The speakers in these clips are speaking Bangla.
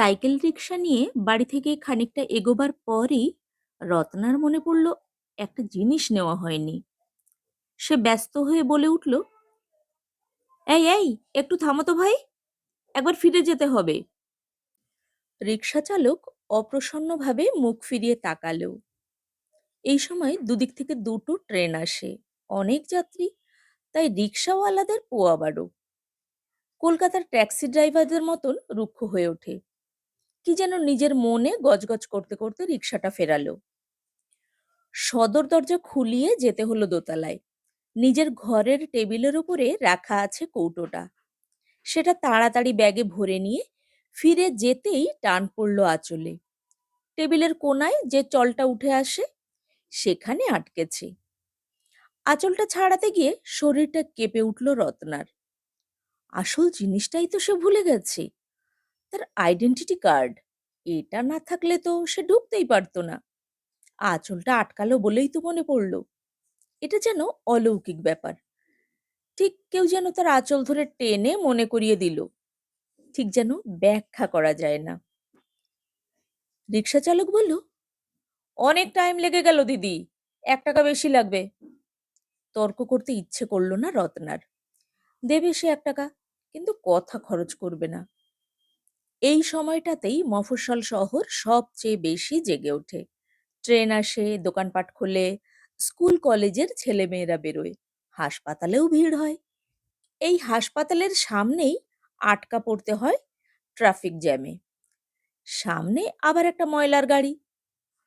সাইকেল রিক্সা নিয়ে বাড়ি থেকে খানিকটা এগোবার পরই রত্নার মনে পড়ল, একটা জিনিস নেওয়া হয়নি। সে ব্যস্ত হয়ে বলে উঠল, এই এই, একটু থামো তো ভাই, একবার ফিরে যেতে হবে। রিক্সা চালক অপ্রসন্নভাবে মুখ ফিরিয়ে তাকালো। এই সময় দুদিক থেকে দুটো ট্রেন আসে, অনেক যাত্রী, তাই রিক্সাওয়ালাদের পোয়াবারও কলকাতার ট্যাক্সি ড্রাইভারদের মতন রুক্ষ হয়ে ওঠে। কি যেন নিজের মনে গজগজ করতে করতে রিক্সাটা ফেরালো। সদর দরজা খুলিয়ে যেতে হলো দোতলায়। নিজের ঘরের টেবিলের উপরে রাখা আছে কৌটোটা। সেটা তাড়াতাড়ি ব্যাগে ভরে নিয়ে ফিরে যেতেই টান পড়ল আঁচলে। টেবিলের কোনায় যে চলটা উঠে আসে, সেখানে আটকেছে। আঁচলটা ছাড়াতে গিয়ে শরীরটা কেঁপে উঠল রত্নার। আসল জিনিসটাই তো সে ভুলে গেছে। তার আইডেন্টিটি কার্ড এটা না থাকলে তো সে ঢুকতেই পারতো না। আঁচলটা আটকালো বলেই তো মনে পড়ল। এটা যেন অলৌকিক ব্যাপার। ঠিক কেউ যেন তার আঁচল ধরে টেনে মনে করিয়ে দিল। ঠিক যেন ব্যাখ্যা করা যায় না। রিক্সা চালক বলল, অনেক টাইম লেগে গেল, দিদি। এক টাকা বেশি লাগবে। তর্ক করতে ইচ্ছে করল না রত্নার। দেবে সে এক টাকা, কিন্তু কথা খরচ করবে না। এই সময়টাতেই মফস্বল শহর সবচেয়ে বেশি জেগে ওঠে। ট্রেন আসে, দোকানপাট খোলে, স্কুল কলেজের ছেলেমেয়েরা বেরোয়। হাসপাতালেও ভিড় হয়। এই হাসপাতালের সামনেই আটকা পড়তে হয় ট্রাফিক জ্যামে। সামনে আবার একটা ময়লার গাড়ি।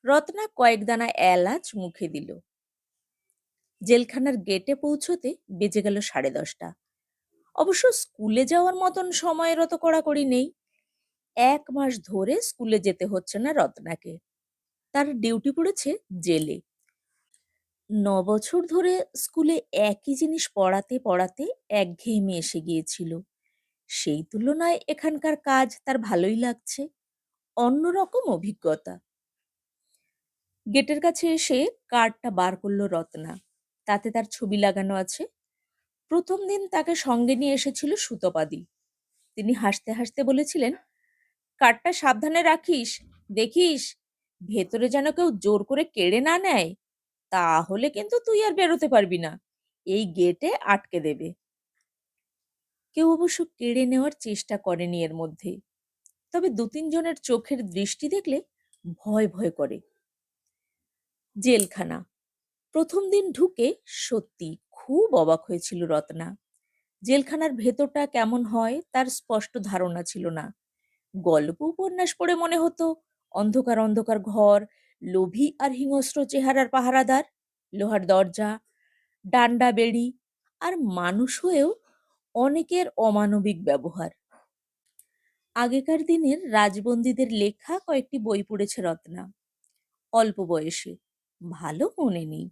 রত্না কয়েক দানা এলাচ মুখে দিল। জেলখানার গেটে পৌঁছতে বেজে গেল সাড়ে দশটা। অবশ্য স্কুলে যাওয়ার মতন সময়ের অত কড়াকড়ি নেই। এক মাস ধরে স্কুলে যেতে হচ্ছে না রত্নাকে। তার ডিউটি পড়েছে জেলে। ন বছর ধরে স্কুলে একই জিনিস পড়াতে পড়াতে একঘেয়েমি এসে গিয়েছিল। সেই তুলনায় এখানকার কাজ তার ভালোই লাগছে, অন্যরকম অভিজ্ঞতা। গেটের কাছে এসে কার্ডটা বার করল রত্না। তাতে তার ছবি লাগানো আছে। প্রথম দিন তাকে সঙ্গে নিয়ে এসেছিল সুতপাদি। তিনি হাসতে হাসতে বলেছিলেন কার্ডটা সাবধানে রাখিস, দেখিস? ভেতরে যেন কেউ জোর করে কেড়ে না নেয়, তাহলে কিন্তু তুই আর বেরোতে পারবি না। এই গেটে আটকে দেবে। কেউ অবশ্য কেড়ে নেওয়ার চেষ্টা করেনি এর মধ্যে। তবে দু তিনজনের চোখের দৃষ্টি দেখলে ভয় ভয় করে। জেলখানা। প্রথম দিন ঢুকে সত্যি খুব অবাক হয়েছিল রত্না। জেলখানার ভেতরটা কেমন হয় তার স্পষ্ট ধারণা ছিল না। গল্প উপন্যাস পড়ে মনে হতো। অন্ধকার অন্ধকার ঘর, লোভী আর হিংস্র চেহারার পাহারাদার, লোহার দরজা, ডান্ডা বেড়ি আর মানুষ হয়েও অনেকের অমানবিক ব্যবহার। আগেকার দিনের রাজবন্দীদের লেখা কয়েকটি বই পড়েছে রত্না। অল্প বয়সে, ভালো মনে নেই।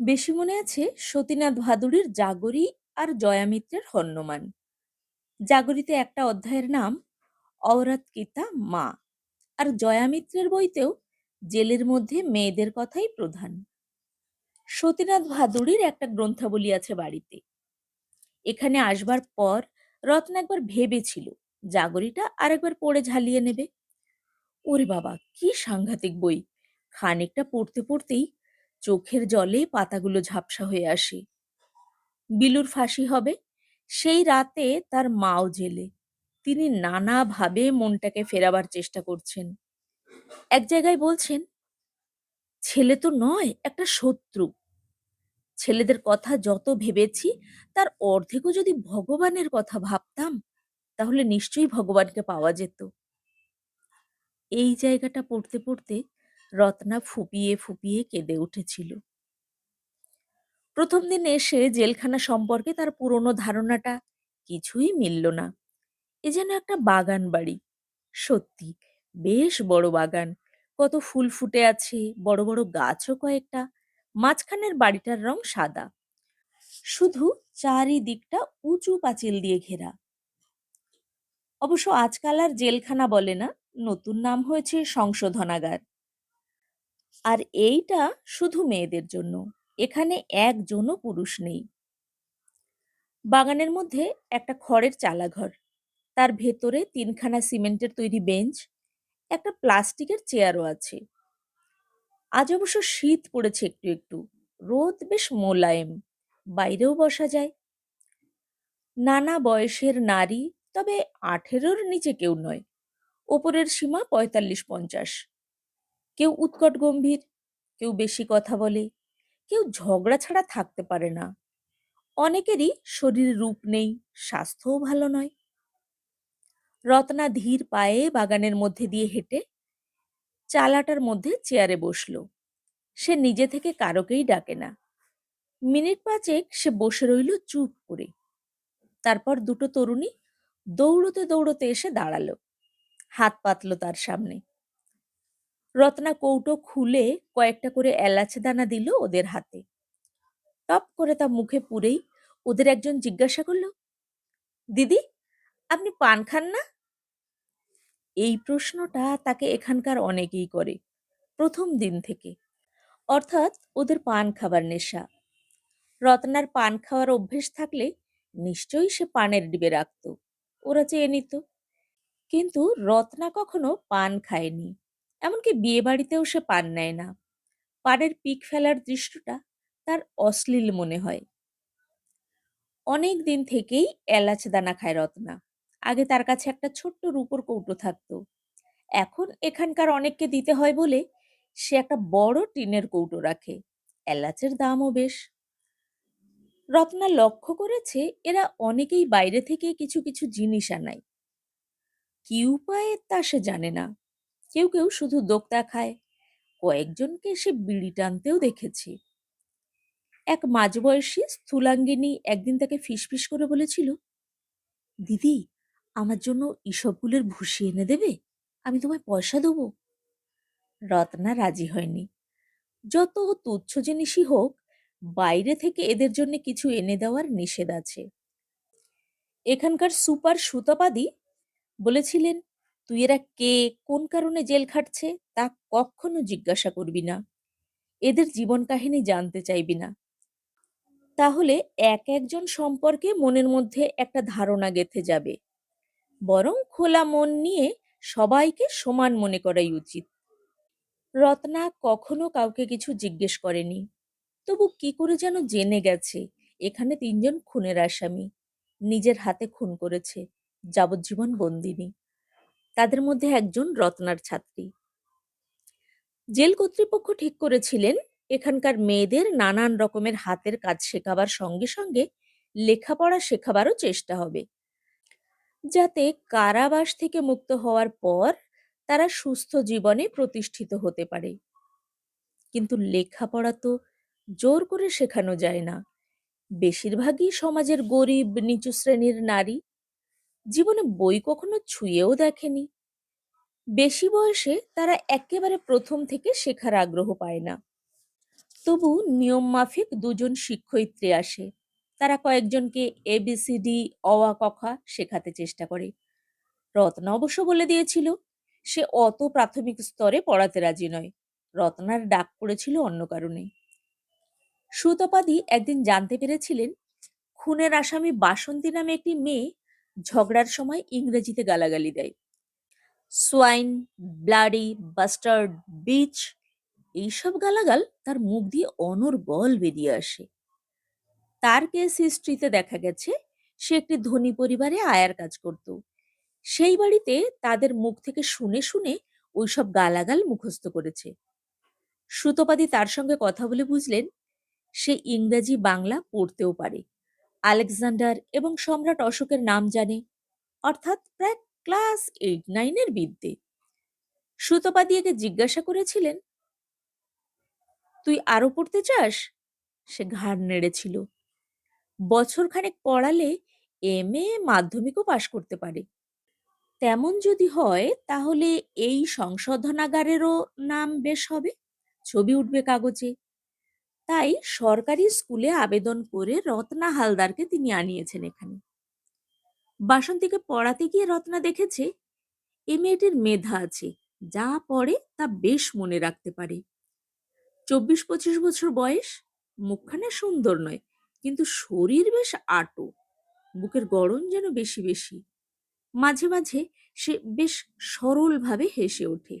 বেশি মনে আছে সতীনাথ ভাদুড়ির জাগরী আর জয়ামিত্রের হন্যমান জাগরীতে একটা অধ্যায়ের নাম অওরাত কিতা মা। আর জয়ামিত্রের বইতেও জেলের মধ্যে মেয়েদের কথাই প্রধান। সতীনাথ ভাদুড়ির একটা গ্রন্থাবলী আছে বাড়িতে। এখানে আসবার পর রত্ন একবার ভেবেছিল জাগরিটা আরেকবার পড়ে ঝালিয়ে নেবে। ওরে বাবা, কি সাংঘাতিক বই। খানিকটা পড়তে পড়তেই চোখের জলে পাতাগুলো ঝাপসা হয়ে আসে। বিলুর ফাঁসি হবে। সেই রাতে তার মাও জেলে। তিনি নানাভাবে মনটাকে ফেরাবার চেষ্টা করছেন। এক জায়গায় বলছেন, ছেলে তো নয়, একটা শত্রু। ছেলেদের কথা যত ভেবেছি, তার অর্ধেকও যদি ভগবানের কথা ভাবতাম, তাহলে নিশ্চয়ই ভগবানকে পাওয়া যেত। এই জায়গাটা পড়তে পড়তে রত্না ফুপিয়ে ফুপিয়ে কেঁদে উঠেছিল। প্রথম দিন এসে জেলখানা সম্পর্কে তার পুরনো ধারণাটা কিছুই মিলল না। এ যেন একটা বাগান বাড়ি। সত্যি, বেশ বড় বাগান। কত ফুল ফুটে আছে, বড় বড় গাছও কয়েকটা, মাঝখানের বাড়িটার রং সাদা। শুধু চারিদিকটা উঁচু পাঁচিল দিয়ে ঘেরা। অবশ্য আজকাল আর জেলখানা বলে না, নতুন নাম হয়েছে সংশোধনাগার। আর এইটা শুধু মেয়েদের জন্য, এখানে একজনও পুরুষ নেই। বাগানের মধ্যে একটা খড়ের চালাঘর। তার ভেতরে তিনখানা সিমেন্টের তৈরি বেঞ্চ, একটা প্লাস্টিকের চেয়ারও আছে। আজ অবশ্য শীত পড়েছে একটু একটু, রোদ বেশ মোলায়েম, বাইরেও বসা যায়। নানা বয়সের নারী, তবে আঠেরোর নিচে কেউ নয়, ওপরের সীমা পঁয়তাল্লিশ পঞ্চাশ কেউ উৎকট গম্ভীর, কেউ বেশি কথা বলে, কেউ ঝগড়া ছাড়া থাকতে পারে না। অনেকেরই শরীর রূপ নেই, স্বাস্থ্যও ভালো নয়। রত্না ধীর পায়ে বাগানের মধ্যে দিয়ে হেঁটে চালাটার মধ্যে চেয়ারে বসল। সে নিজে থেকে কারোকেই ডাকে না। মিনিট পাঁচেক সে বসে রইল চুপ করে। তারপর দুটো তরুণী দৌড়তে দৌড়তে এসে দাঁড়াল। হাত পাতলো তার সামনে। রত্না কৌটো খুলে কয়েকটা করে এলাচ দানা দিল ওদের হাতে। টপ করে তা মুখে পুরেই ওদের একজন জিজ্ঞাসা করল, দিদি, আপনি পান খান না? এই প্রশ্নটা তাকে এখানকার অনেকেই করে, প্রথম দিন থেকে। অর্থাৎ ওদের পান খাবার নেশা। রত্নার পান খাওয়ার অভ্যেস থাকলে নিশ্চয়ই সে পানের ডিবে রাখত, ওরা চেয়ে নিত। কিন্তু রত্না কখনো পান খায়নি, এমনকি বিয়ে বাড়িতেও সে পান নেয় না। পানের পিক ফেলার দৃশ্যটা তার অশ্লীল মনে হয়। অনেক দিন থেকেই এলাচ দানা খায় রত্না। আগে তার কাছে একটা ছোট্ট রূপোর কৌটো থাকতো। এখন এখানকার অনেককে দিতে হয় বলে সে একটা বড় টিনের কৌটো রাখে। এলাচের দামও বেশ। রত্না লক্ষ্য করেছে এরা অনেকেই বাইরে থেকে কিছু কিছু জিনিস আনায়। কি উপায়ে তা সে জানে না। কেউ কেউ শুধু দোক্তা খায়। কয়েকজনকে সে বিড়ি টানতেও দেখেছে। এক মাঝবয়সী স্থূলাঙ্গিনী একদিন তাকে ফিসফিস করে বলেছিল, দিদি আমার জন্য ইসবগুলের ভুসি এনে দেবে? আমি তোমায় পয়সা দেবো? রত্না রাজি হয়নি। যত তুচ্ছ জিনিসই হোক, বাইরে থেকে এদের জন্য কিছু এনে দেওয়ার নিষেধ আছে। এখানকার সুপার সুতপাদি বলেছিলেন, তুই এরা কে, কোন কারণে জেল খাটছে, তা কখনো জিজ্ঞাসা করবি না। এদের জীবন কাহিনী জানতে চাইবি না। তাহলে এক একজন সম্পর্কে মনের মধ্যে একটা ধারণা গেথে যাবে। বরং খোলা মন নিয়ে সবাইকে সমান মনে করাই উচিত। রত্না কখনো কাউকে কিছু জিজ্ঞেস করেনি। তবু কি করে যেন জেনে গেছে, এখানে তিনজন খুনের আসামি। নিজের হাতে খুন করেছে, যাবজ্জীবন বন্দিনী। তাদের মধ্যে একজন রত্নার ছাত্রী। জেল কর্তৃপক্ষ ঠিক করেছিলেন, এখানকার মেয়েদের নানান রকমের হাতের কাজ শেখাবার সঙ্গে সঙ্গে লেখাপড়া শেখাবারও চেষ্টা হবে। যাতে কারাবাস থেকে মুক্ত হওয়ার পর তারা সুস্থ জীবনে প্রতিষ্ঠিত হতে পারে। কিন্তু লেখাপড়া তো জোর করে শেখানো যায় না। বেশিরভাগই সমাজের গরিব, নিচু শ্রেণির নারী। জীবনে বই কখনো ছুঁয়েও দেখেনি। বেশি বয়সে তারা একেবারে প্রথম থেকে শেখার আগ্রহ পায় না। তবু নিয়ম মাফিক দুজন শিক্ষয়িত্রী আসে। তারা কয়েকজনকে এবিসিডি অওয়া কখা শেখাতে চেষ্টা করে। রত্না অবশ্য বলে দিয়েছিল, সে অত প্রাথমিক স্তরে পড়াতে রাজি নয়। রত্নার ডাক পড়েছিল অন্য কারণে। সুতপাদি একদিন জানতে পেরেছিলেন, খুনের আসামি বাসন্তী নামে একটি মেয়ে ঝগড়ার সময় ইংরেজিতে গালাগালি দেয়। সোয়াইন ব্লাডি বাস্টার্ড বিচ এইসব গালাগাল তার মুখ দিয়ে অনর্গল বেরিয়ে আসে। তার কেস হিস্ট্রিতে দেখা গেছে, সে একটি ধনী পরিবারে আয়ার কাজ করত। সেই বাড়িতে তাদের মুখ থেকে শুনে শুনে ওইসব গালাগাল মুখস্থ করেছে। সুতপাদি তার সঙ্গে কথা বলে বুঝলেন, সে ইংরাজি বাংলা পড়তেও পারে। আলেকজান্ডার এবং সম্রাট অশোকের নাম জানে, অর্থাৎ প্রায় ক্লাস এইট নাইনের বিদ্যে। সুতপাদি একে জিজ্ঞাসা করেছিলেন, তুই আরও পড়তে চাস? সে ঘাড় নেড়েছিল। বছর খানেক পড়ালে এম এ মাধ্যমিকও পাশ করতে পারে। তেমন যদি হয়, তাহলে এই সংশোধনাগারেরও নাম বেশ হবে, ছবি উঠবে কাগজে। তাই সরকারি স্কুলে আবেদন করে রত্না হালদারকে তিনি আনিয়েছেন এখানে। বাসন্তীকে পড়াতে গিয়ে রত্না দেখেছে এ মেয়েটির মেধা আছে, যা পড়ে তা বেশ মনে রাখতে পারে। চব্বিশ পঁচিশ বছর বয়স, মুখখানে সুন্দর নয় কিন্তু শরীর বেশ আটো, বুকের গড়ন যেন বেশি বেশি। মাঝে মাঝে সে বেশ সরলভাবে হেসে ওঠে।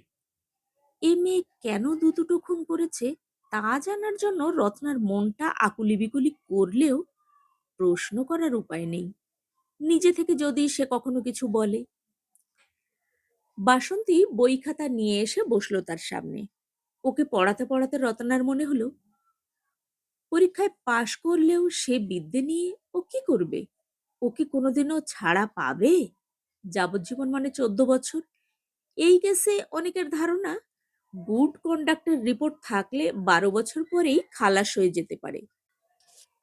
এ মেয়ে কেন দুটো খুন করেছে তা জানার জন্য রত্নার মনটা আকুলি বিকুলি করলেও প্রশ্ন করার উপায় নেই। নিজে থেকে যদি সে কখনো কিছু বলে। বাসন্তী বই খাতা নিয়ে এসে বসল তার সামনে। ওকে পড়াতে পড়াতে রতনার মনে হলো পরীক্ষায় পাশ করলেও সে বিদ্যে নিয়ে ও কি করবে? ও কি কোনোদিনও ছাড়া পাবে? যাবজ্জীবন মানে চোদ্দ বছর। এই কেসে অনেকের ধারণা, গুড কন্ডাক্টের রিপোর্ট থাকলে বারো বছর পরেই খালাস হয়ে যেতে পারে।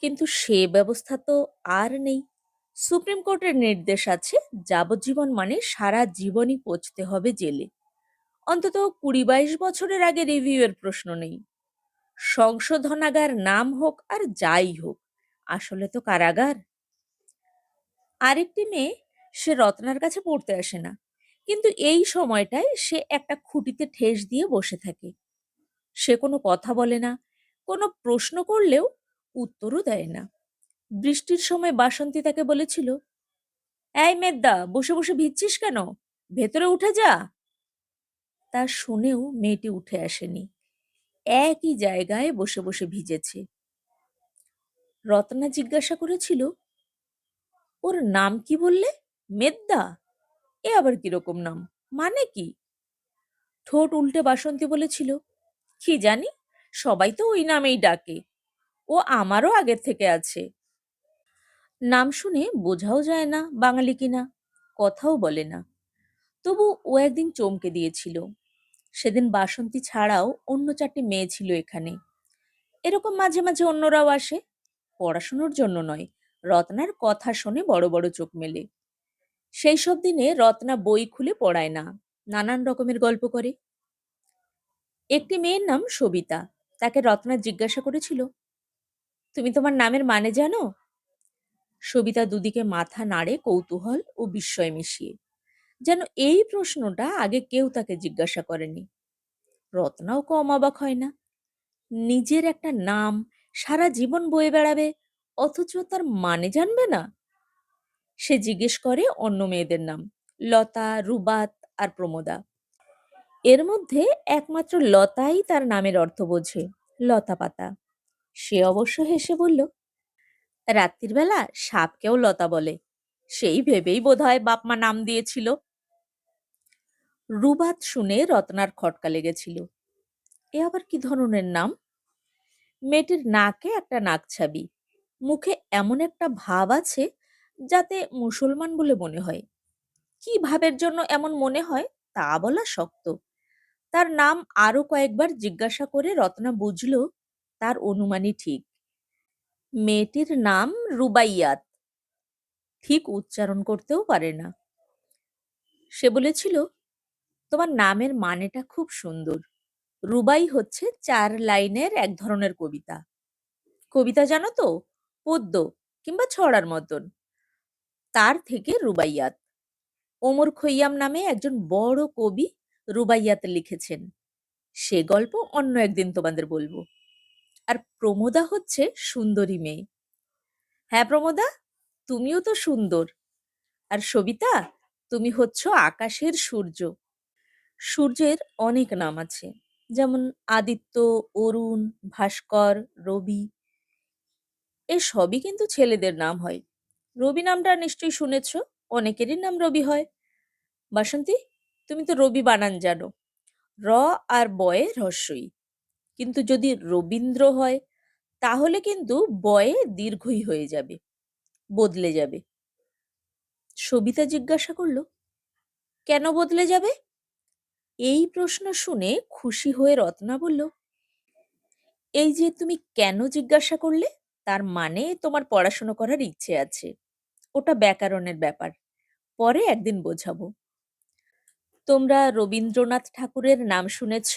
কিন্তু সে ব্যবস্থা তো আর নেই। সুপ্রিম কোর্টের নির্দেশ আছে, যাবজ্জীবন মানে সারা জীবনই পচতে হবে জেলে। অন্তত কুড়ি বাইশ বছরের আগে রিভিউয়ের প্রশ্ন নেই। সংশোধনাগার নাম হোক আর যাই হোক, আসলে তো কারাগার। আরেকটি মেয়ে সে রত্নার কাছে পড়তে আসে না, কিন্তু এই সময়টায় সে একটা খুঁটিতে ঠেস দিয়ে বসে থাকে। সে কোনো কথা বলে না, কোনো প্রশ্ন করলেও উত্তরও দেয় না। বৃষ্টির সময় বাসন্তী তাকে বলেছিল, এই মেদ্দা, বসে বসে ভিজছিস কেন? ভেতরে উঠে যা। তা শুনেও মেয়েটি উঠে আসেনি। একই জায়গায় বসে বসে ভিজেছে। রত্না জিজ্ঞাসা করেছিল, ওর নাম কি বললে? মেদ্দা? এ আবার কীরকম নাম? মানে কি? ঠোঁট উল্টে বাসন্তী বলেছিল, কি জানি? সবাই তো ওই নামেই ডাকে। ও আমারও আগের থেকে আছে। নাম শুনে বোঝাও যায় না বাঙালি কিনা, কথাও বলে না। তবু ও একদিন চমকে দিয়েছিল সেদিন বাসন্তী ছাড়াও অন্য চারটি মেয়ে ছিল এখানে। এরকম মাঝে মাঝে অন্যরাও আসে। পড়াশুনোর জন্য নয়, রত্নার কথা শুনে বড় বড় চোখ মেলে। সেই সব দিনে রত্না বই খুলে পড়ায় না, নানান রকমের গল্প করে। একটি মেয়ের নাম সবিতা, তাকে রত্না জিজ্ঞাসা করেছিল, তুমি তোমার নামের মানে জানো? সবিতা দুদিকে মাথা নাড়ে কৌতূহল ও বিস্ময় মিশিয়ে। যেন এই প্রশ্নটা আগে কেউ তাকে জিজ্ঞাসা করেনি। রত্নাও কম অবাক হয় না। নিজের একটা নাম সারা জীবন বয়ে বেড়াবে, অথচ তার মানে জানবে না? সে জিজ্ঞেস করে অন্য মেয়েদের নাম, লতা, রুবাত আর প্রমোদা। এর মধ্যে একমাত্র লতাই তার নামের অর্থ বোঝে, লতা পাতা। সে অবশ্য হেসে বলল রাত্রির বেলা সাপকেও লতা বলে। সেই ভেবেই বোধহয় বাপমা নাম দিয়েছিল। রুবাত শুনে রত্নার খটকা লেগেছিল। এ আবার কি ধরনের নাম? মেয়েটির নাকে একটা নাকছাবি। মুখে এমন একটা ভাব আছে যাতে মুসলমান বলে মনে হয়। কি ভাবের জন্য এমন মনে হয় তা বলা শক্ত। তার নাম আরও কয়েকবার জিজ্ঞাসা করে রত্না বুঝল তার অনুমানই ঠিক। মেয়েটির নাম রুবাইয়াত। ঠিক উচ্চারণ করতেও পারে না। সে বলেছিল তোমার নামের মানেটা খুব সুন্দর। রুবাই হচ্ছে চার লাইনের এক ধরনের কবিতা। কবিতা জানো তো? পদ্য কিংবা ছড়ার মতন। তার থেকে রুবাইয়াত। ওমর খৈয়াম নামে একজন বড় কবি রুবাইয়াত লিখেছেন। সে গল্প অন্য একদিন তোমাদের বলব। আর প্রমোদা হচ্ছে সুন্দরী মেয়ে। হ্যাঁ প্রমোদা, তুমিও তো সুন্দর। আর সবিতা, তুমি হচ্ছ আকাশের সূর্য। সূর্যের অনেক নাম আছে। যেমন আদিত্য, অরুণ, ভাস্কর, রবি। এ সবই কিন্তু ছেলেদের নাম হয়। রবি নামটা নিশ্চয়ই শুনেছ? অনেকেরই নাম রবি হয়। বাসন্তী, তুমি তো রবি বানান জানো। র আর বয়ে হ্রস্বই কিন্তু যদি রবীন্দ্র হয়, তাহলে কিন্তু বয়ে দীর্ঘই হয়ে যাবে, বদলে যাবে। সবিতা জিজ্ঞাসা করল, কেন বদলে যাবে? এই প্রশ্ন শুনে খুশি হয়ে রত্না বলল, এই যে তুমি কেন জিজ্ঞাসা করলে? তার মানে তোমার পড়াশুনো করার ইচ্ছে আছে। ওটা ব্যাকরণের ব্যাপার। পরে একদিন বোঝাবো। তোমরা রবীন্দ্রনাথ ঠাকুরের নাম শুনেছ?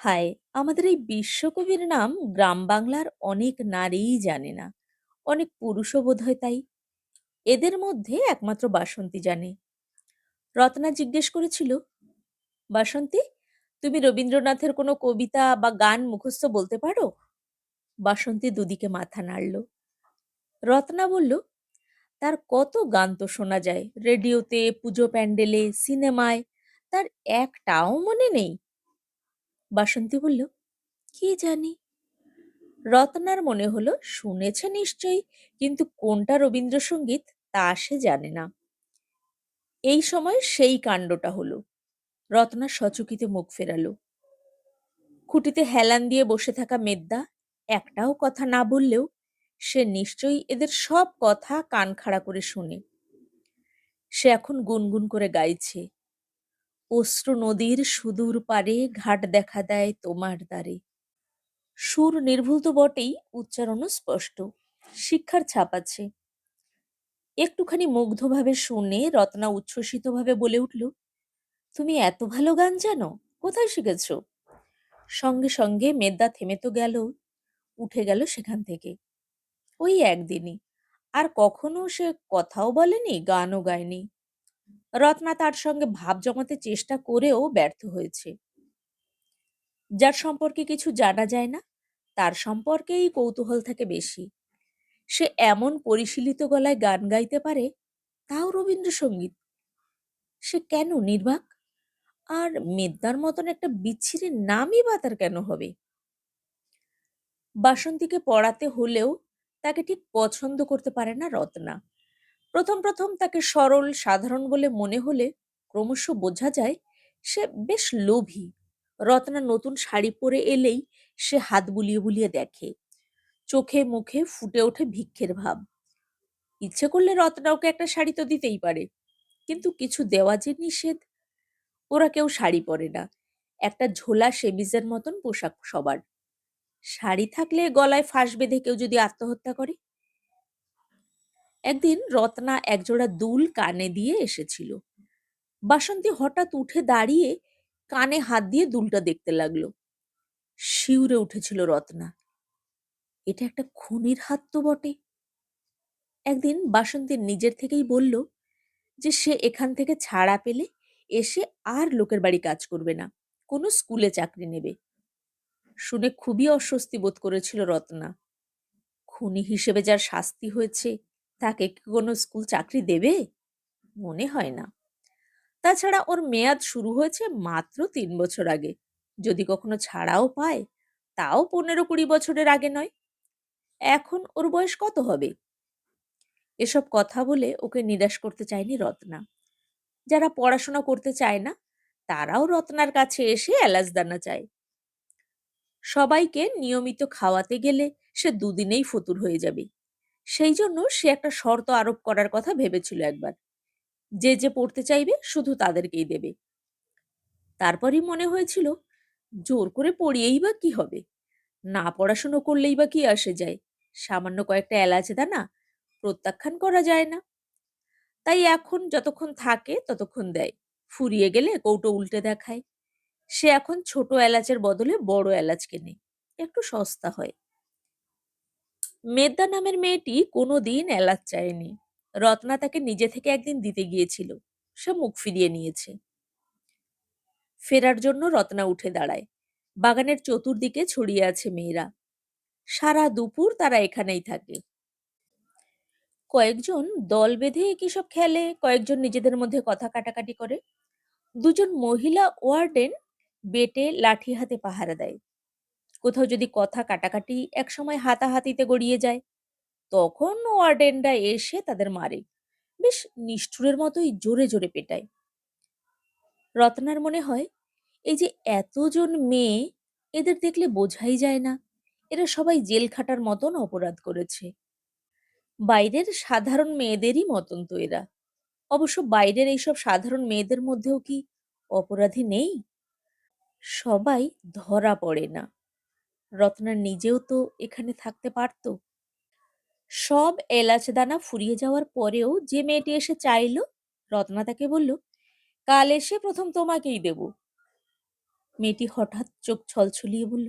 হায়, আমাদের এই বিশ্বকবির নাম গ্রাম বাংলার অনেক নারীই জানে না। অনেক পুরুষও বোধ হয় তাই। এদের মধ্যে একমাত্র বাসন্তী জানে। রত্না জিজ্ঞেস করেছিল বাসন্তী, তুমি রবীন্দ্রনাথের কোনো কবিতা বা গান মুখস্থ বলতে পারো? বাসন্তী দুদিকে মাথা নাড়ল। রত্না বলল, তার কত গান তো শোনা যায়, রেডিওতে, পুজো প্যান্ডেলে, সিনেমায়, তার একটাও মনে নেই। বাসন্তী বলল, কি জানি? রত্নার মনে হলো, শুনেছে নিশ্চয়ই, কিন্তু কোনটা রবীন্দ্রসঙ্গীত তা সে জানে না। এই সময় সেই কাণ্ডটা হলো। রত্না সচকিতে মুখ ফেরালো। খুঁটিতে হেলান দিয়ে বসে থাকা মেদ্দা একটাও কথা না বললেও সে নিশ্চয়ই এদের সব কথা কান খাড়া করে শুনে। সে এখন গুনগুন করে গাইছে, অশ্রু নদীর সুদূর পারে ঘাট দেখা দেয় তোমার দ্বারে। সুর নির্ভুল তো বটেই, উচ্চারণও স্পষ্ট, শিক্ষার ছাপ আছে। একটুখানি মুগ্ধভাবে শুনে রত্না উচ্ছ্বসিতভাবে বলে উঠল তুমি এত ভালো গান জানো? কোথায় শিখেছ? সঙ্গে সঙ্গে মেদ্দা থেমে তো গেল, উঠে গেল সেখান থেকে। ওই একদিনই। আর কখনো সে কথাও বলেনি, গানও গায়নি। রত্না তার সঙ্গে ভাব জমাতে চেষ্টা করেও ব্যর্থ হয়েছে। যার সম্পর্কে কিছু জানা যায় না, তার সম্পর্কেই কৌতূহল থাকে বেশি। সে এমন পরিশীলিত গলায় গান গাইতে পারে, তাও রবীন্দ্রসঙ্গীত। সে কেন নির্বাক? আর মেদ্দার মতন একটা বিচ্ছিরির নামই বা তার কেন হবে? বাসন্তীকে পড়াতে হলেও তাকে ঠিক পছন্দ করতে পারে না রত্না। প্রথম প্রথম তাকে সরল, সাধারণ বলে মনে হলে ক্রমশ বোঝা যায় সে বেশ লোভী। রত্না নতুন শাড়ি পরে এলেই সে হাত বুলিয়ে বুলিয়ে দেখে। চোখে মুখে ফুটে ওঠে ভিক্ষের ভাব। ইচ্ছে করলে রত্না ওকে একটা শাড়ি তো দিতেই পারে। কিন্তু কিছু দেওয়া যে নিষেধ ওরা কেউ শাড়ি পরে না। একটা ঝোলা সেবিজের মতন পোশাক সবার। শাড়ি থাকলে গলায় ফাঁস বেঁধে কেউ যদি আত্মহত্যা করে? একদিন রত্না একজোড়া দুল কানে দিয়ে এসেছিল। বাসন্তী হঠাৎ উঠে দাঁড়িয়ে কানে হাত দিয়ে দুলটা দেখতে লাগল। শিউরে উঠেছিল রত্না। এটা একটা খুনির হাত তো বটে। একদিন বাসন্তী নিজের থেকেই বলল যে, সে এখান থেকে ছাড়া পেলে এসে আর লোকের বাড়ি কাজ করবে না। কোনো স্কুলে চাকরি নেবে। শুনে খুবই অস্বস্তি বোধ করেছিল রত্না। খুনি হিসেবে যার শাস্তি হয়েছে, তাকে কি কোনো স্কুল চাকরি দেবে? মনে হয় না। তাছাড়া ওর মেয়াদ শুরু হয়েছে মাত্র তিন বছর আগে। যদি কখনো ছাড়াও পায়, তাও পনেরো কুড়ি বছরের আগে নয়। এখন ওর বয়স কত হবে? এসব কথা বলে ওকে নিরাশ করতে চায়নি রত্না। যারা পড়াশোনা করতে চায় না, তারাও রত্নার কাছে এসে এলাচদানা চায়। সবাইকে নিয়মিত খাওয়াতে গেলে সে দুদিনেই ফতুর হয়ে যাবে। সেই জন্য সে একটা শর্ত আরোপ করার কথা ভেবেছিল একবার। যে যে পড়তে চাইবে শুধু তাদেরকেই দেবে। তারপরই মনে হয়েছিল, জোর করে পড়িয়েই বা কি হবে? না পড়াশুনো করলেই বা কি আসে যায়? সামান্য কয়েকটা এলাচ দানা প্রত্যাখ্যান করা যায় না। তাই এখন যতক্ষণ থাকে ততক্ষণ দেয়। ফুরিয়ে গেলে কৌটো উল্টে দেখায়। সে এখন ছোট এলাচের বদলে বড় এলাচ কেনে। একটু সস্তা হয়। মেদ্দা নামের মেয়েটি কোনোদিন এলাচ চায়নি। রত্না তাকে নিজে থেকে একদিন দিতে গিয়েছিল। সে মুখ ফিরিয়ে নিয়েছে। ফেরার জন্য রত্না উঠে দাঁড়ায়। বাগানের চতুর্দিকে ছড়িয়ে আছে মেয়েরা। সারা দুপুর তারা এখানেই থাকে। কয়েকজন দল বেঁধে কিসব খেলে? কয়েকজন নিজেদের মধ্যে কথা কাটাকাটি করে? দুজন মহিলা ওয়ার্ডেন বেটে লাঠি হাতে পাহারা দেয়। কোথাও যদি কথা কাটাকাটি একসময় হাতাহাতিতে গড়িয়ে যায়, তখন ওয়ার্ডেনরা এসে তাদের মারে। বেশ নিষ্ঠুরের মতোই জোরে জোরে পেটায়। রত্নার মনে হয়, এই যে এতজন মেয়ে, এদের দেখলে বোঝাই যায় না। এরা সবাই জেল খাটার মতন অপরাধ করেছে। বাইরের সাধারণ মেয়েদেরই মতন তো এরা। অবশ্য বাইরের এইসব সাধারণ মেয়েদের মধ্যেও কি অপরাধী নেই? সবাই ধরা পড়ে না। রত্না নিজেও তো এখানে থাকতে পারত। সব এলাচ দানা ফুরিয়ে যাওয়ার পরেও যে মেয়েটি এসে চাইলো, রত্না তাকে বলল, কাল এসে প্রথম তোমাকেই দেব। মেয়েটি হঠাৎ চোখ ছলছলিয়ে বলল,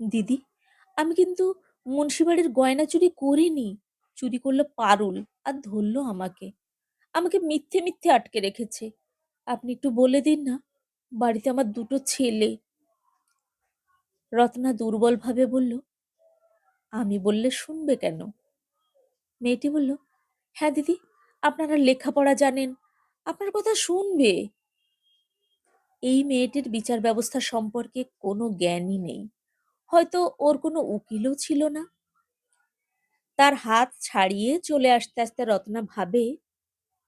দিদি, আমি কিন্তু মুন্সিবাড়ির গয়না চুরি করিনি। চুরি করল পারুল আর ধরলো আমাকে। আমাকে মিথ্যে মিথ্যে আটকে রেখেছে। আপনি একটু বলে দিন না, বাড়িতে আমার দুটো ছেলে। রত্না দুর্বলভাবে বলল, আমি বললে শুনবে কেন? মেয়েটি বলল হ্যাঁ দিদি, আপনারা লেখাপড়া জানেন, আপনার কথা শুনবে। এই মেয়েটির বিচার ব্যবস্থা সম্পর্কে কোনো জ্ঞানই নেই। হয়তো ওর কোনো উকিলও ছিল না। তার হাত ছাড়িয়ে চলে আসতে আসতে রত্না ভাবে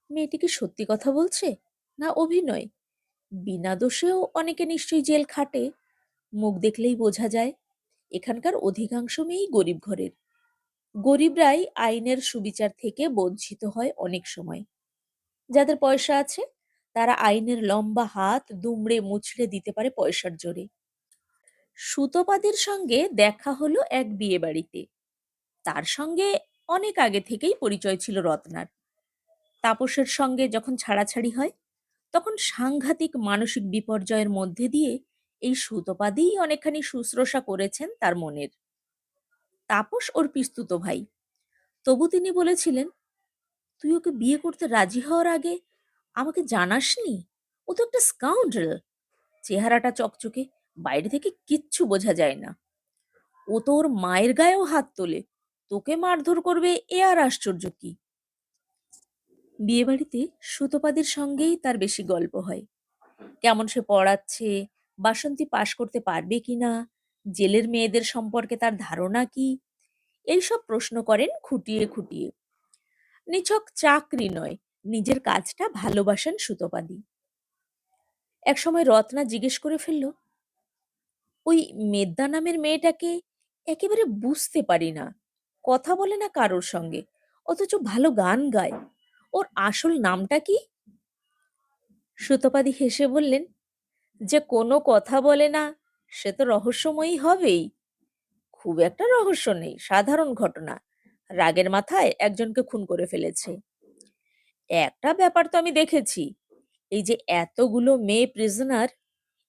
মেয়েটি কি সত্যি কথা বলছে না অভিনয়? বিনা দোষেও অনেকে নিশ্চয়ই জেল খাটে। মুখ দেখলেই বোঝা যায়, এখানকার অধিকাংশ মেয়েই গরিব ঘরের। গরিবরাই আইনের সুবিচার থেকে বঞ্চিত হয় অনেক সময়। যাদের পয়সা আছে, তারা আইনের লম্বা হাত দুমড়ে মুচড়ে দিতে পারে পয়সার জোরে। সুতপাদের সঙ্গে দেখা হলো এক বিয়ে বাড়িতে তার সঙ্গে অনেক আগে থেকেই পরিচয় ছিল রত্নার। তাপসের সঙ্গে যখন ছাড়াছাড়ি হয়, তখন সাংঘাতিক মানসিক বিপর্যয়ের মধ্যে দিয়ে এই সুতপাদিই অনেকখানি শুশ্রূষা করেছেন তার মনের। তাপস ওর পিস্তুত ভাই। তবু তিনি বলেছিলেন, তুই ওকে বিয়ে করতে রাজি হওয়ার আগে আমাকে জানাসনি? ও তো একটা স্কাউন্ডারেল চেহারাটা চকচকে, বাইরে থেকে কিচ্ছু বোঝা যায় না। ও তো ওর মায়ের গায়েও হাত তোলে। তোকে মারধর করবে এ আর আশ্চর্য কি? বিয়েবাড়িতে সুতপাদের সঙ্গেই তার বেশি গল্প হয়। কেমন সে পড়াচ্ছে, বাসন্তী পাশ করতে পারবে কিনা জেলের মেয়েদের সম্পর্কে তার ধারণা কি, এইসব প্রশ্ন করেন খুঁটিয়ে খুঁটিয়ে। নিছক চাকরি নয়, নিজের কাজটা ভালোবাসেন সুতপাদি। একসময় রত্না জিজ্ঞেস করে ফেলল, ওই মেদ্দা নামের মেয়েটাকে একেবারে বুঝতে পারি না কথা বলে না কারোর সঙ্গে? অথচ ভালো গান গায়। ওর আসল নামটা কি? সুতপাদি হেসে বললেন, যে কোনো কথা বলে না, সে তো রহস্যময়ী হবেই। খুব একটা রহস্য নেই, সাধারণ ঘটনা। রাগের মাথায় একজনকে খুন করে ফেলেছে। একটা ব্যাপার তো আমি দেখেছি, এই যে এতগুলো মেয়ে প্রিজনার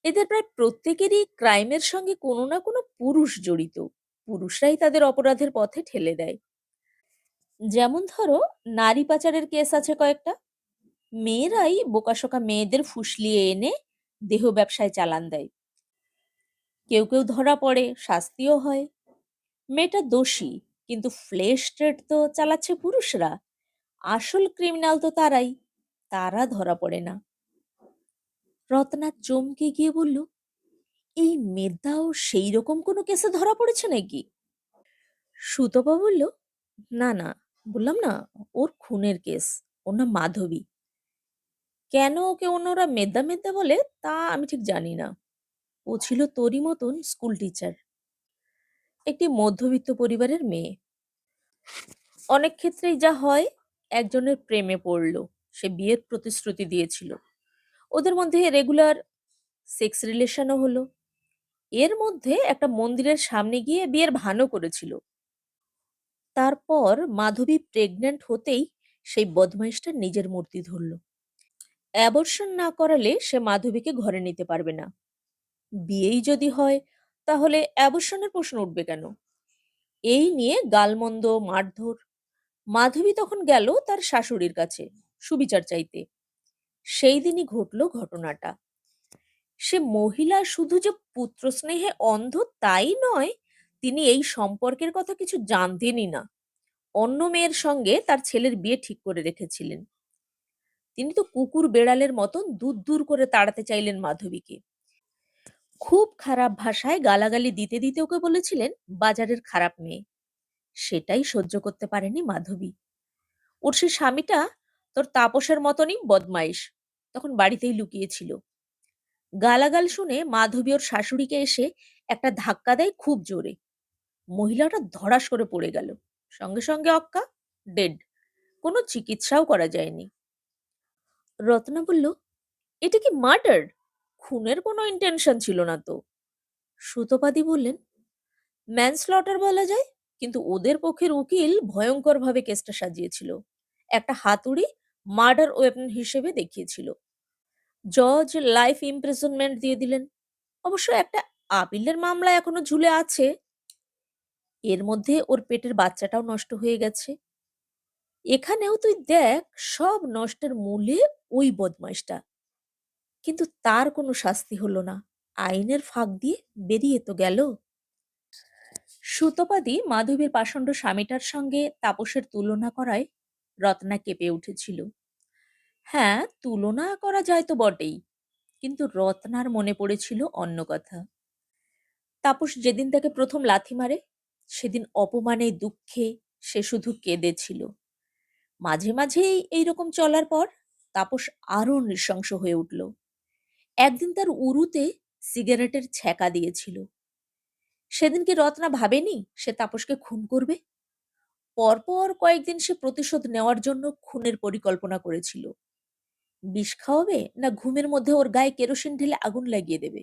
এদের প্রায় প্রত্যেকেরই ক্রাইমের সঙ্গে কোনো না কোনো পুরুষ জড়িত। পুরুষরাই তাদের অপরাধের পথে ঠেলে দেয়। যেমন ধরো, নারী পাচারের কেস আছে কয়েকটা। মেয়েরাই বোকাশোকা মেয়েদের ফুসলিয়ে এনে দেহ ব্যবসায় চালান দেয়। কেউ কেউ ধরা পড়ে, শাস্তিও হয়। মেয়েটা দোষী, কিন্তু ফ্লেশ ট্রেড তো চালাচ্ছে পুরুষরা। আসল ক্রিমিনাল তো তারাই, তারা ধরা পড়ে না। রত্না চমকে গিয়ে বলল এই মেদাও সেই রকম কোনো কেসে ধরা পড়েছে নাকি? সুতপা বলল, না না, বললাম না, ওর খুনের কেস, ওর নাম মাধবী। কেন ওকে অন্যরা মেদ্দা মেদ্দা বলে, তা আমি ঠিক জানি না। ও ছিল তোরই মতন স্কুল টিচার। একটি মধ্যবিত্ত পরিবারের মেয়ে। অনেক ক্ষেত্রেই যা হয়, একজনের প্রেমে পড়ল, সে বিয়ের প্রতিশ্রুতি দিয়েছিল। ওদের মধ্যে রেগুলার সেক্স রিলেশনও হলো। এর মধ্যে একটা মন্দিরের সামনে গিয়ে বিয়ের ভানও করেছিল। তারপর মাধবী প্রেগন্যান্ট হতেই সেই বদমাইশটা নিজের মূর্তি ধরল। অ্যাবর্শন না করালে সে মাধবীকে ঘরে নিতে পারবে না। বিয়েই যদি হয়, তাহলে অ্যাবর্শনের প্রশ্ন উঠবে কেন? এই নিয়ে গালমন্দ, মারধর, মাধবী তখন গেল তার শাশুড়ির কাছে সুবিচার চাইতে। সেই দিনই ঘটল ঘটনাটা। সে মহিলা শুধু যে পুত্র স্নেহে অন্ধ তাই নয়, তিনি এই সম্পর্কের কথা কিছু জানতেনই না। অন্য মেয়ের সঙ্গে তার ছেলের বিয়ে ঠিক করে রেখেছিলেন। তিনি তো কুকুর বেড়ালের মতন দূর দূর করে তাড়াতে চাইলেন মাধবীকে। খুব খারাপ ভাষায় গালাগালি দিতে দিতে ওকে বলেছিলেন, বাজারের খারাপ মেয়ে। সেটাই সহ্য করতে পারেনি মাধবী। ওর সে স্বামীটা তোর তাপসের মতনই বদমাইশ। তখন বাড়িতেই লুকিয়েছিল গালাগাল শুনে মাধবী ওর শাশুড়িকে এসে একটা ধাক্কা দেয় খুব জোরে। মহিলাটা ধড়াস করে পড়ে গেল। সঙ্গে সঙ্গে অক্কা ডেড কোনো চিকিৎসাও করা যায়নি। রত্না বলল, এটা কি মার্ডার খুনের কোনো ইন্টেনশন ছিল না তো? সুতপাদি বললেন ম্যানস্লটার বলা যায়, কিন্তু ওদের পক্ষের উকিল ভয়ঙ্করভাবে কেসটা সাজিয়েছিল। একটা হাতুড়ি মার্ডার ওয়েপন হিসেবে দেখিয়েছিল। জজ লাইফ ইমপ্রিজনমেন্ট দিয়ে দিলেন। অবশ্য একটা আপিলের মামলা এখনও ঝুলে আছে। এর মধ্যে ওর পেটের বাচ্চাটাও নষ্ট হয়ে গেছে। এখানেও তুই দেখ, সব নষ্টের মূলে ওই বদমাইশটা। কিন্তু তার কোনো শাস্তি হলো না। আইনের ফাঁক দিয়ে বেরিয়ে তো গেল। সুতপাদি মাধবীর পাষণ্ড স্বামীটার সঙ্গে তাপসের তুলনা করায় রত্না কেঁপে উঠেছিল। হ্যাঁ তুলনা করা যায় তো বটেই। কিন্তু রত্নার মনে পড়েছিল অন্য কথা। তাপস যেদিন তাকে প্রথম লাথি মারে, সেদিন অপমানে, দুঃখে সে শুধু কেঁদেছিল। মাঝে মাঝেই এইরকম চলার পর তাপস আরও নৃশংস হয়ে উঠল। একদিন তার উরুতে সিগারেটের ছ্যাঁকা দিয়েছিল। সেদিন কি রত্না ভাবেনি সে তাপসকে খুন করবে। পরপর কয়েকদিন সে প্রতিশোধ নেওয়ার জন্য খুনের পরিকল্পনা করেছিল। বিষ খাওয়াবে না ঘুমের মধ্যে ওর গায়ে কেরোসিন ঢেলে আগুন লাগিয়ে দেবে?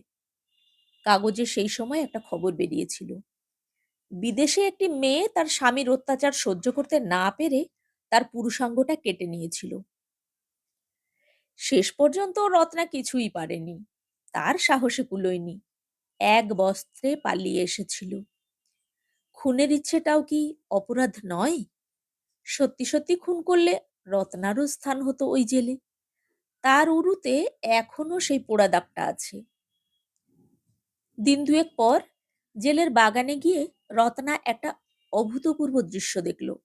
কাগজে সেই সময় একটা খবর বেরিয়েছিল। বিদেশে একটি মেয়ে তার স্বামীর অত্যাচার সহ্য করতে না পেরে তার পুরুষাঙ্গটা কেটে নিয়েছিল। শেষ পর্যন্ত রত্না কিছুই পারেনি। তার সাহসে কুলোয়নি। এক বস্ত্রে পালিয়ে এসেছিল। খুনের ইচ্ছেটাও কি অপরাধ নয়? সত্যি সত্যি খুন করলে রত্নারও স্থান হতো ওই জেলে। তার উরুতে এখনও সেই পোড়া দাগটা আছে। দিন দুয়েক পর জেলের বাগানে গিয়ে রত্না একটা অভূতপূর্ব দৃশ্য দেখল।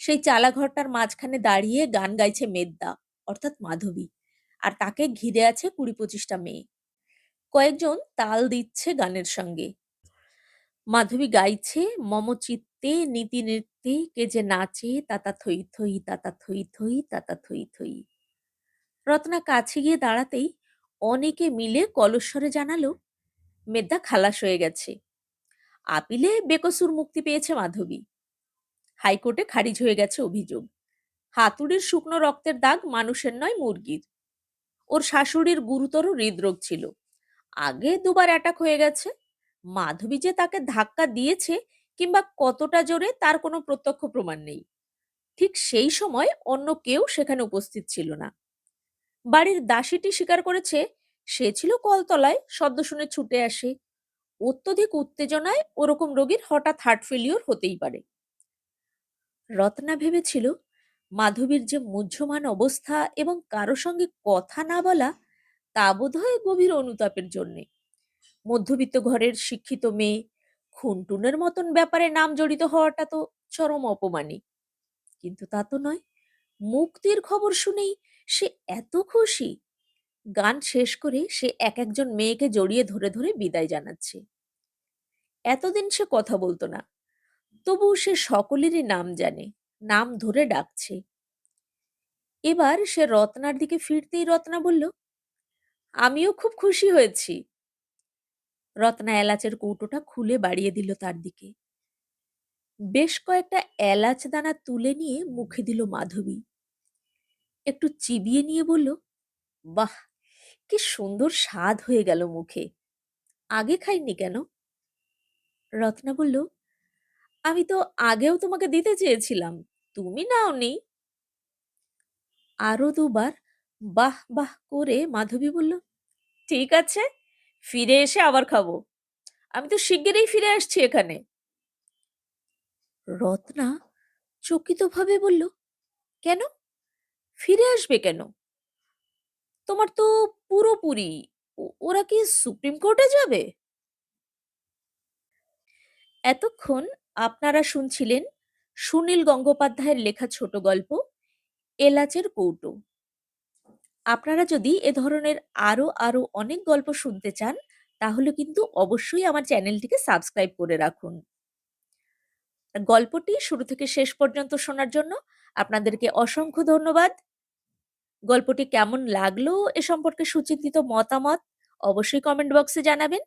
সেই চালাঘরটার মাঝখানে দাঁড়িয়ে গান গাইছে মেদ্দা, অর্থাৎ মাধবী, আর তাকে ঘিরে আছে কুড়ি পঁচিশটা মেয়ে। কয়েকজন তাল দিচ্ছে গানের সঙ্গে। মাধবী গাইছে, মম চিত্তে, নীতি নৃত্যে, কে যে নাচে তাতা থই থই তাতা থই থই তাতা থই থই। রত্না কাছে গিয়ে দাঁড়াতেই অনেকে মিলে কলস্বরে জানালো মেদ্দা খালাস হয়ে গেছে। আপিলে বেকসুর মুক্তি পেয়েছে মাধবী। হাইকোর্টে খারিজ হয়ে গেছে অভিযোগ। হাতুড়ির শুকনো রক্তের দাগ মানুষের নয়, মুরগির। ওর শাশুড়ির গুরুতর হৃদরোগ ছিল। আগে দুবার অ্যাটাক হয়ে গেছে। মাধবী যে তাকে ধাক্কা দিয়েছে কিংবা কতটা জোরে তার কোনো প্রত্যক্ষ প্রমাণ নেই। ঠিক সেই সময় অন্য কেউ সেখানে উপস্থিত ছিল না। বাড়ির দাসীটি স্বীকার করেছে, সে ছিল কলতলায়, শব্দ শুনে ছুটে আসে। অত্যধিক উত্তেজনায় ওরকম রোগীর হঠাৎ হার্ট ফেলিওর হতেই পারে। রত্না ভেবেছিল, মাধবীর যে মুহ্যমান অবস্থা এবং কারও সঙ্গে কথা না বলা, তা বোধহয় গভীর অনুতাপের জন্যে। মধ্যবিত্ত ঘরের শিক্ষিত মেয়ে, খুনটুনের মতন ব্যাপারে নাম জড়িত হওয়াটা তো চরম অপমানী কিন্তু তা তো নয়, মুক্তির খবর শুনেই সে এত খুশি। গান শেষ করে সে এক একজন মেয়েকে জড়িয়ে ধরে ধরে বিদায় জানাচ্ছে। এতদিন সে কথা বলতো না। তবু সে সকলেরই নাম জানে, নাম ধরে ডাকছে। এবার সে রত্নার দিকে ফিরতেই রত্না বলল, আমিও খুব খুশি হয়েছি। রত্না এলাচের কৌটোটা খুলে বাড়িয়ে দিল তার দিকে। বেশ কয়েকটা এলাচ দানা তুলে নিয়ে মুখে দিল মাধবী। একটু চিবিয়ে নিয়ে বলল, বাহ, কি সুন্দর স্বাদ হয়ে গেল মুখে। আগে খাইনি কেন? রত্না বলল, আমি তো আগেও তোমাকে দিতে চেয়েছিলাম, তুমি নাও নাওনি। আরও দুবার বাহ বাহ করে মাধবী বলল, ঠিক আছে, ফিরে এসে আবার খাব। আমি তো শিগগিরই ফিরে আসছি এখানে। রত্না চকিতভাবে বলল, কেন? ফিরে আসবে কেন? তোমার তো পুরোপুরি, ও- ওরা কি সুপ্রিম কোর্টে যাবে? এতক্ষণ আপনারা শুনছিলেন সুনীল গঙ্গোপাধ্যায়ের লেখা ছোট গল্প, এলাচের কৌটো। আপনারা যদি এ ধরনের আরও আরও অনেক গল্প শুনতে চান, তাহলে কিন্তু অবশ্যই আমার চ্যানেলটিকে সাবস্ক্রাইব করে রাখুন। গল্পটি শুরু থেকে শেষ পর্যন্ত শোনার জন্য আপনাদেরকে অসংখ্য ধন্যবাদ। গল্পটি কেমন লাগল এ সম্পর্কে সুচিন্তিত মতামত অবশ্যই কমেন্ট বক্সে জানাবেন।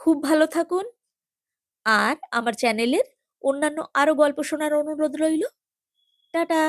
খুব ভালো থাকুন। আর আমার চ্যানেলের অন্যান্য আরও গল্প শোনার অনুরোধ রইল। টাটা!